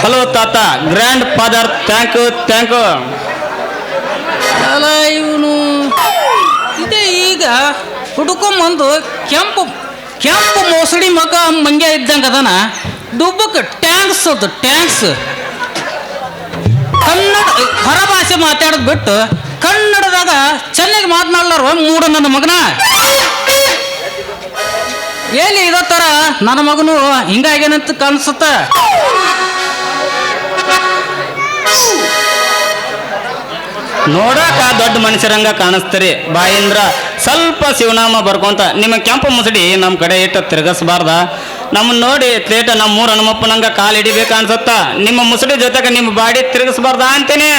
Hello ತಾತ grand father thank you thank you ಅಲ್ಲ ಇವನು ಇದೇ ಈಗ ಹುಡುಕೊಂಬಂದು ಕೆಂಪು ಕೆಂಪು ಮೋಸಡಿ ಮಗ ಮಂಗ್ಯ ಇದ್ದಂಗೆ ಅದನ. ದುಬ್ಬಕ್ಕೆ ಟ್ಯಾಂಕ್ಸ್ ಅದು, ಟ್ಯಾಂಕ್ಸ್. ಕನ್ನಡ ಹೊರ ಭಾಷೆ ಮಾತಾಡೋದು ಬಿಟ್ಟು ಕನ್ನಡದಾಗ ಚೆನ್ನಾಗಿ ಮಾತನಾಡ್ಲಾರ ಮೂಡ ನನ್ನ ಮಗನ. ಏನಿ ಇರೋ ಥರ ನನ್ನ ಮಗನು ಹಿಂಗಾಗ್ಯಾನಂತ ಕಾಣಿಸುತ್ತ. ನೋಡಾಕ ದೊಡ್ಡ ಮನುಷ್ಯರಂಗ ಕಾಣಿಸ್ತೀರಿ? ಬಾಯಿಂದ್ರ ಸ್ವಲ್ಪ ಶಿವನಾಮ ಬರ್ಕೊಂತ ನಿಮ್ಮ ಕೆಂಪು ಮುಸಡಿ ನಮ್ಮ ಕಡೆ ಇಟ್ಟು ತಿರುಗಿಸ್ಬಾರ್ದ. ನಮ್ಮ ನೋಡಿ ತೇಟ ನಮ್ಮ ಮೂರು ಹನುಮಪ್ಪನಂಗ ಕಾಲು ಹಿಡಿಬೇಕು ಅನ್ಸತ್ತ. ನಿಮ್ಮ ಮುಸಡಿ ಜೊತೆಗೆ ನಿಮ್ಮ ಬಾಡಿ ತಿರುಗಿಸ್ಬಾರ್ದ ಅಂತೀನಿ.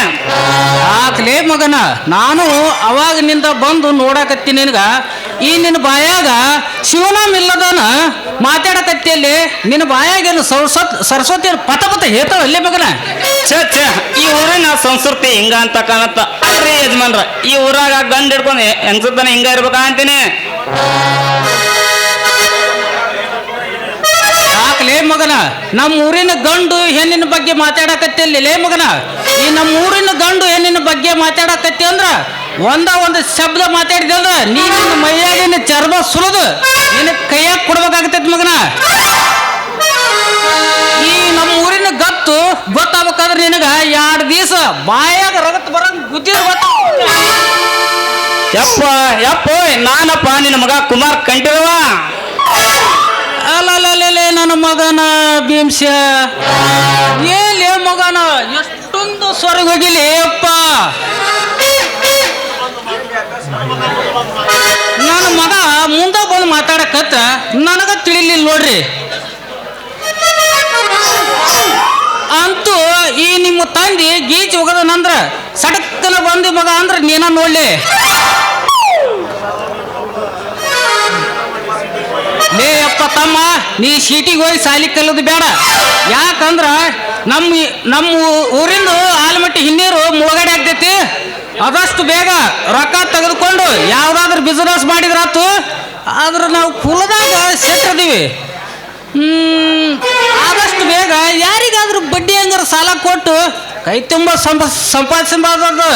ಆಕ್ಲೇ ಮಗನ ನಾನು ಅವಾಗಿನಿಂದ ಬಂದು ನೋಡಕತ್ತೀನಿ ನಿನಗ. ಈ ನಿನ್ನ ಬಾಯಾಗ ಶಿವನಾಮ ಇಲ್ಲದನ ಮಾತಾಡಕತ್ತಿಯಲ್ಲಿ ನಿನ್ನ ಬಾಯಾಗೇನು ಸರಸ್ವತ್ ಸರಸ್ವತಿ ಪತ ಪತ ಹೇಳ್ತಾವ ಅಲ್ಲೇ ಮಗನ? ಛೇ ಛೇ ಈ ಊರಿನ ಸಂಸ್ಕೃತಿ ಹಿಂಗ ಅಂತ ಕಾಣತ್ತ. ಅಲ್ರಿ ಯಜಮಾನ್ರ. ಈ ಊರಾಗ ಗಂಡ ಹಿಡ್ಕೊಂಡು ಹೆಂಗಸತ್ತಾನೆ ಹಿಂಗ ಇರ್ಬೇಕ ಅಂತೀನಿ. ಲೇ ಮಗನ? ನಮ್ಮ ಊರಿನ ಗಂಡು ಹೆಣ್ಣಿನ ಬಗ್ಗೆ ಮಾತಾಡಕತ್ತಿಲ್ಲ ಲೇ ಮಗನ. ಈ ನಮ್ಮ ಊರಿನ ಗಂಡು ಹೆಣ್ಣಿನ ಬಗ್ಗೆ ಮಾತಾಡಕತ್ತಿ ಅಂದ್ರ ಒಂದ ಒಂದು ಶಬ್ದ ಮಾತಾಡಿದ ಅಂದ್ರ ನೀ ನಿನ್ನ ಮೈಯಾಗಿನ ಚರ್ಮ ಸುರಿದು ನಿನ್ನ ಕೈಯಾಗ ಕೊಡ್ಬೇಕಾಗತ್ತೈತಿ ಮಗನ. ಈ ನಮ್ಮ ಊರಿನ ಗತ್ತು ಗೊತ್ತಾಗ್ಬೇಕಾದ್ರೆ ನಿನಗ ಎರಡು ದಿವಸ ಬಾಯಾಗ ರಗತ್ ಬರಂಗ್ ಗುದ್ದಿದ್ ಗೊತ್ತ. ಯಪ್ಪ ಯಪ್ಪ ನಾನಪ್ಪ ನಿನ್ನ ಮಗ ಕುಮಾರ್ ಕಂಠೀರವ ಅಲ್ಲಲ್ಲೇ ನನ್ನ ಮಗನ ಭೀಮ್ಸ. ಏಲೇ ಮಗನ? ಎಷ್ಟೊಂದು ಸ್ವರ್ಗ ಹೋಗಿಲಿ ಅಪ್ಪ. ನನ್ನ ಮಗ ಮುಂದೆ ಬಂದು ಮಾತಾಡಕತ್ತ ನನಗ ತಿಳಿಲಿಲ್ಲ ನೋಡ್ರಿ. ನಿಮ್ಮ ತಂದೆ ಗೀಚ್ ಹೋಗದನಂದ್ರ ಸಡಕ್ಕನ ಬಂದು ಮಗ ಅಂದ್ರ ನೀನ ನೋಡ್ಲಿ. ಲೇ ಅಪ್ಪ ತಮ್ಮ, ನೀ ಸೀಟಿಗೆ ಹೋಗಿ ಸಾಲಿ ಕಲ್ಲದು ಬೇಡ. ಯಾಕಂದ್ರ ನಮ್ಮ ನಮ್ಮ ಊರಿಂದ ಆಲಮಟ್ಟಿ ಹಿನ್ನೀರು ಮುಳುಗಡೆ ಆಗ್ತೈತಿ. ಅದಷ್ಟು ಬೇಗ ರೊಕ್ಕ ತೆಗೆದುಕೊಂಡು ಯಾವ್ದಾದ್ರು ಬಿಸ್ನೆಸ್ ಮಾಡಿದ್ರಾತು ಆದ್ರೆ ನಾವು ಕುಲದಾಗ ಸೆಟ್ಟಿದೀವಿ ಹ್ಮ್, ಆದಷ್ಟು ಬೇಗ ಕೈ ತುಂಬ ಸಂಪ ಸಂಪಾದಿಸಬಾರ್ದು.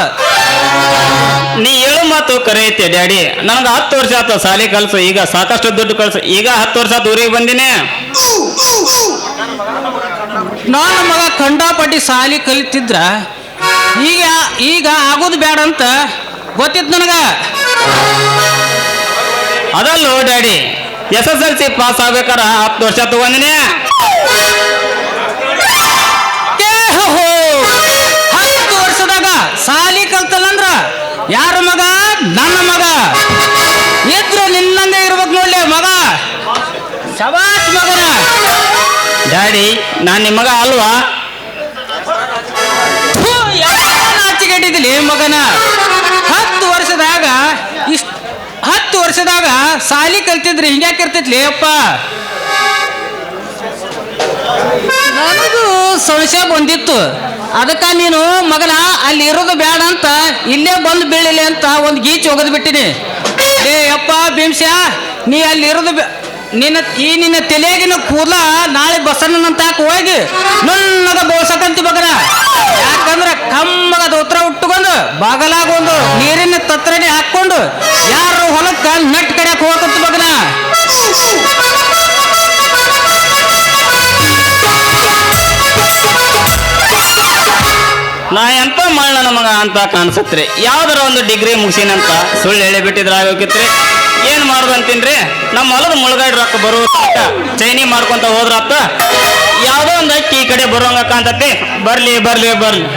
ನೀ ಹೇಳು ಮಾತು ಕರೆ ಐತೆ ಡ್ಯಾಡಿ. ನನಗೆ ಹತ್ತು ವರ್ಷ ಆಯ್ತು ಸಾಲಿ ಕಲ್ಸು ಈಗ ಸಾಕಷ್ಟು ದುಡ್ಡು ಕಳ್ಸು. ಈಗ ಹತ್ತು ವರ್ಷ ಆತು ಊರಿಗೆ ಬಂದಿನಿ. ನಾನು ಮಗ ಕಂಡಾಪಟ್ಟಿ ಸಾಲಿ ಕಲಿತಿದ್ರ ಈಗ ಈಗ ಆಗೋದು ಬೇಡ ಅಂತ ಗೊತ್ತಿತ್ತು ನನಗ. ಅದಲ್ಲೋ daddy S S L C pass ಆಗ್ಬೇಕಾರ ಹತ್ತು ವರ್ಷ ತಗೊಂದಿನಿ ಶಬಾಷ್ ಮಗನ. ಡ್ಯಾಡಿ, ನಾನು ನಿಮ್ಮ ಮಗ ಅಲ್ವಾ? ನಾಚಿಕೆಟ್ಟಿದ್ದೀನಿ ಮಗನ? ಹತ್ತು ವರ್ಷದಾಗ, ಇಷ್ಟ, ಹತ್ತು ವರ್ಷದಾಗ ಸಾಲಿ ಕಲ್ತಿದ್ರಿ ಹಿಂಗ್ಯಾಕಿರ್ತೈತ್ಲಿ ಅಪ್ಪ? ನನಗೂ ಸಂಶಯ ಬಂದಿತ್ತು. ಅದಕ್ಕ ನೀನು ಮಗನ, ಅಲ್ಲಿ ಇರೋದು ಬೇಡ ಅಂತ, ಇಲ್ಲೇ ಬಂದು ಬೀಳಲಿ ಅಂತ ಒಂದು ಗೀಚ್ ಒಗದು ಬಿಟ್ಟಿನಿ ಏ ಅಪ್ಪ ಭೀಮ್ಸ, ನೀ ಅಲ್ಲಿ ಇರೋದು ನಿನ್ನ ಈ ನಿನ್ನ ತಲೆಗಿನ ಕೂದಲ ನಾಳೆ ಬಸಣ್ಣನಂತ ಹೋಗಿ ನುಣ್ಣಗ ಬೋಳ್ಸಕಂತಿ ಬಗರ ಯಾಕಂದ್ರೆ ಕಮ್ಮಗ ಉತ್ತರ ಉಟ್ಟುಕೊಂಡು ಬಾಗಲಾಗೊಂದು ನೀರಿನ ತತ್ರಡಿ ಹಾಕೊಂಡು ಯಾರು ಹೊಲಕ್ಕ ನಟ್ ಕಡೆ ಹೋಗಕಂತ ಬಗನ ನಾ ಎಂತ ಮಾಡ ನಮಗ ಮಗ ಅಂತ ಕಾಣಿಸತ್ರಿ. ಯಾವ್ದಾರ ಒಂದು ಡಿಗ್ರಿ ಮುಗಿಸಿನಂತ ಸುಳ್ಳು ಹೇಳಿ ಬಿಟ್ಟಿದ್ರೆ ಆಗೋಕಿತ್ರಿ ಮಾಡೋದಂತೀನ್ರಿ. ನಮ್ಮ ಹೊಲದ ಮುಳುಗಾಡಿ ರೊಕ್ಕ ಬರೋ ಚೈನಿ ಮಾಡ್ಕೊಂತ ಹೋದ್ರಪ್ಪ, ಯಾವ್ದೋ ಒಂದು ಅಕ್ಕಿ ಈ ಕಡೆ ಬರೋಂಗ ಕಾಂತತಿ ಬರ್ಲಿ ಬರ್ಲಿ ಬರ್ಲಿ.